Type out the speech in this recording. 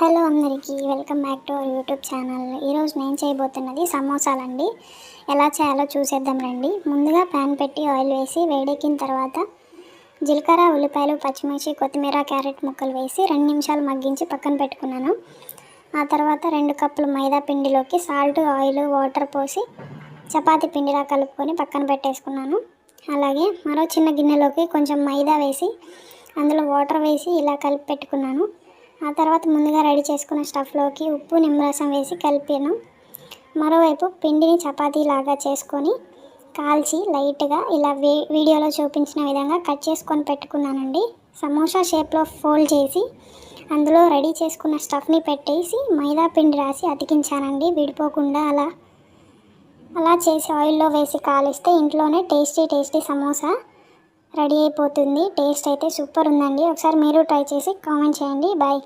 Hello అందరికీ welcome back to our YouTube channel. ఈరోజు నేను చేయబోతున్నది సమోసాలండి. ఎలా చేయాలో చూసేద్దాం రండి. ముందుగా ప్యాన్ పెట్టి ఆయిల్ వేసి వేడెక్కిన తర్వాత జీలకర్ర ఉల్లిపాయలు పచ్చిమిర్చి కొత్తిమీర క్యారెట్ ముక్కలు వేసి రెండు నిమిషాలు మగ్గించి పక్కన పెట్టుకున్నాను. ఆ తర్వాత రెండు కప్పులు మైదా పిండిలోకి సాల్ట్ ఆయిల్ వాటర్ పోసి చపాతి పిండిలా కలుపుకొని పక్కన పెట్టేసుకున్నాను. అలాగే మరో చిన్న గిన్నెలోకి కొంచెం మైదా వేసి అందులో వాటర్ వేసి ఇలా కలిపి పెట్టుకున్నాను. ఆ తర్వాత ముందుగా రెడీ చేసుకున్న స్టఫ్లోకి ఉప్పు నిమ్మరసం వేసి కలిపాను. మరోవైపు పిండిని చపాతీలాగా చేసుకొని కాల్చి లైట్గా ఇలా వే వీడియోలో చూపించిన విధంగా కట్ చేసుకొని పెట్టుకున్నానండి. సమోసా షేప్లో ఫోల్డ్ చేసి అందులో రెడీ చేసుకున్న స్టఫ్ని పెట్టేసి మైదా పిండి రాసి అతికించానండి. విడిపోకుండా అలా అలా చేసి ఆయిల్లో వేసి కాలిస్తే ఇంట్లోనే టేస్టీ టేస్టీ సమోసా రెడీ అయిపోతుంది. టేస్ట్ అయితే సూపర్ ఉందండి. ఒకసారి మీరు ట్రై చేసి కామెంట్ చేయండి. బాయ్.